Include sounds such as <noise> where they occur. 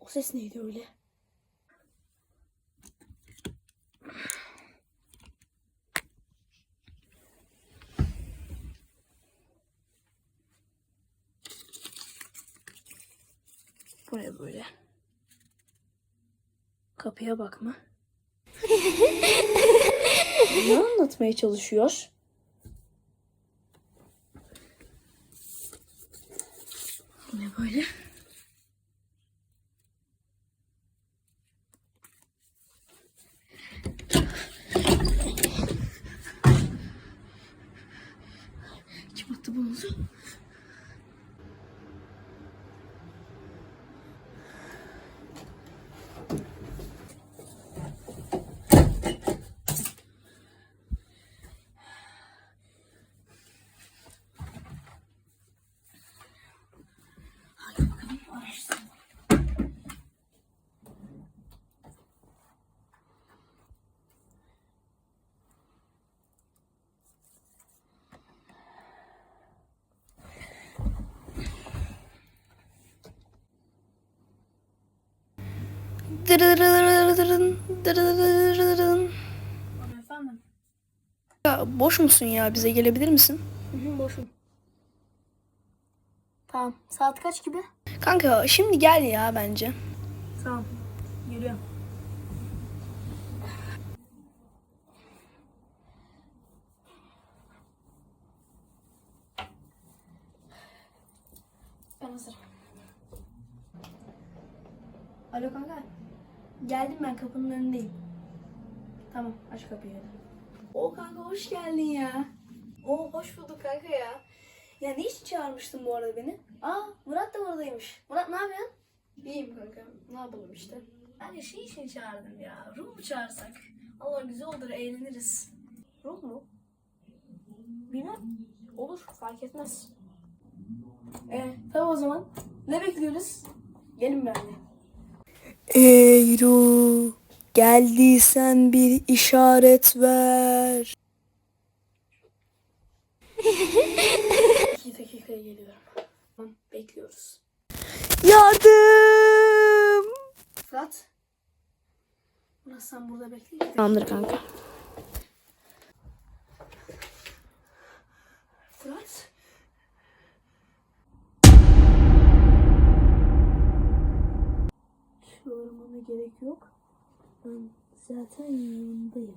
O ses neydi öyle? Bu ne böyle? Kapıya bakma. <laughs> ne anlatmaya çalışıyor? Ne böyle? Efendim? Ya boş musun ya? Bize gelebilir misin? Hı hı, boşum. Tamam. Saat kaç gibi? Kanka şimdi gel ya bence. Tamam. Geliyorum. Ben hazırım. Alo kanka. Geldim ben kapının önündeyim. Tamam aç kapıyı hadi. O kanka hoş geldin ya. O hoş bulduk kanka ya. Ya ne için çağırmıştın bu arada beni? Aa Murat da oradaymış. Murat ne yapıyorsun? İyiyim kanka. Ne yapalım işte. Ben de şey için çağırdım ya. Ruh mu çağırsak? Allah güzel olur eğleniriz. Ruh mu? Bilmem. Olur fark etmez. Ee, tamam o zaman. Ne bekliyoruz? Gelin benimle. Ey ruh geldiysen bir işaret ver. İki dakikaya geliyorum. Tamam bekliyoruz. Yardım. Fırat. Murat sen burada bekle. Tamamdır kanka. Gerek yok. Ben zaten yanındayım.